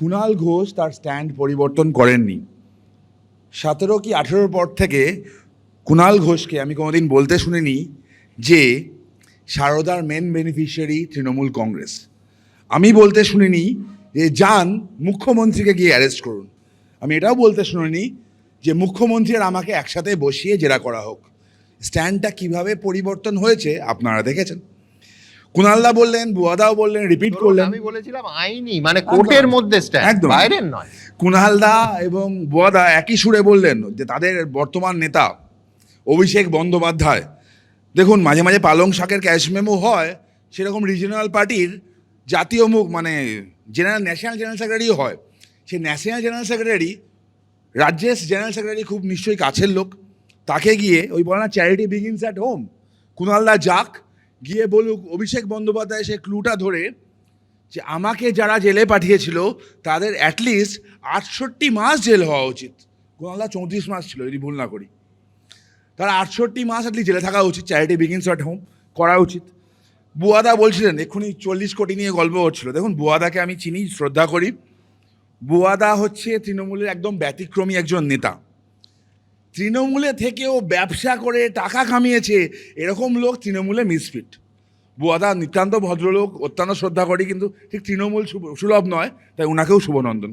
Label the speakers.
Speaker 1: কুণাল ঘোষ তার স্ট্যান্ড পরিবর্তন করেননি। সতেরো কি আঠেরোর পর থেকে কুণাল ঘোষকে আমি কোনোদিন বলতে শুনিনি যে সারদার মেন বেনিফিশিয়ারি তৃণমূল কংগ্রেস। আমি বলতে শুনিনি যে যান মুখ্যমন্ত্রীকে গিয়ে অ্যারেস্ট করুন। আমি এটাও বলতে শুনিনি যে মুখ্যমন্ত্রী আর আমাকে একসাথে বসিয়ে জেরা করা হোক। স্ট্যান্ডটা কীভাবে পরিবর্তন হয়েছে আপনারা দেখেছেন। কুণালদা বললেন বুয়াদাও বললেন রিপিট করলেন।
Speaker 2: আমি বলেছিলাম আইনি মানে কোর্টের মধ্যে
Speaker 1: একদম।
Speaker 2: বাইরের নয়।
Speaker 1: কুণালদা এবং বোয়াদা একই সুরে বললেন যে তাদের বর্তমান নেতা অভিষেক বন্দ্যোপাধ্যায়। দেখুন মাঝে মাঝে পালং শাকের ক্যাশ মেমো হয় সেরকম রিজিওনাল পার্টির জাতীয় মুখ মানে জেনারেল ন্যাশনাল জেনারেল সেক্রেটারিও হয়। সেই ন্যাশনাল জেনারেল সেক্রেটারি রাজ্যের জেনারেল সেক্রেটারি খুব নিশ্চয়ই কাছের লোক। তাকে গিয়ে ওই বলে না চ্যারিটি বিগিনস অ্যাট হোম কুণালদা যাক গিয়ে বলুক, অভিষেক বন্দ্যোপাধ্যায় সে ক্লুটা ধরে যে আমাকে যারা জেলে পাঠিয়েছিল, তাদের অ্যাটলিস্ট আটষট্টি মাস জেল হওয়া উচিত। গোনালদা চৌত্রিশ মাস ছিল, যদি ভুল না করি। তারা আটষট্টি মাস অ্যাটলিস্ট জেলে থাকা উচিত চ্যারিটি বিগিনস অ্যাট হোম করা উচিত। বুয়াদা বলছিলেন, এক্ষুনি চল্লিশ কোটি নিয়ে গল্প হচ্ছিল। দেখুন, বুয়াদাকে আমি চিনি, শ্রদ্ধা করি। বুয়াদা হচ্ছে তৃণমূলের একদম ব্যতিক্রমী একজন নেতা। তৃণমূলে থেকেও ব্যবসা করে টাকা কামিয়েছে, এরকম লোক তৃণমূলে মিসফিট বুয়াদা নিতান্ত ভদ্রলোক, অত্যন্ত শ্রদ্ধা করি কিন্তু ঠিক তৃণমূল সুলভ নয়, তাই ওনাকেও শুভনন্দন।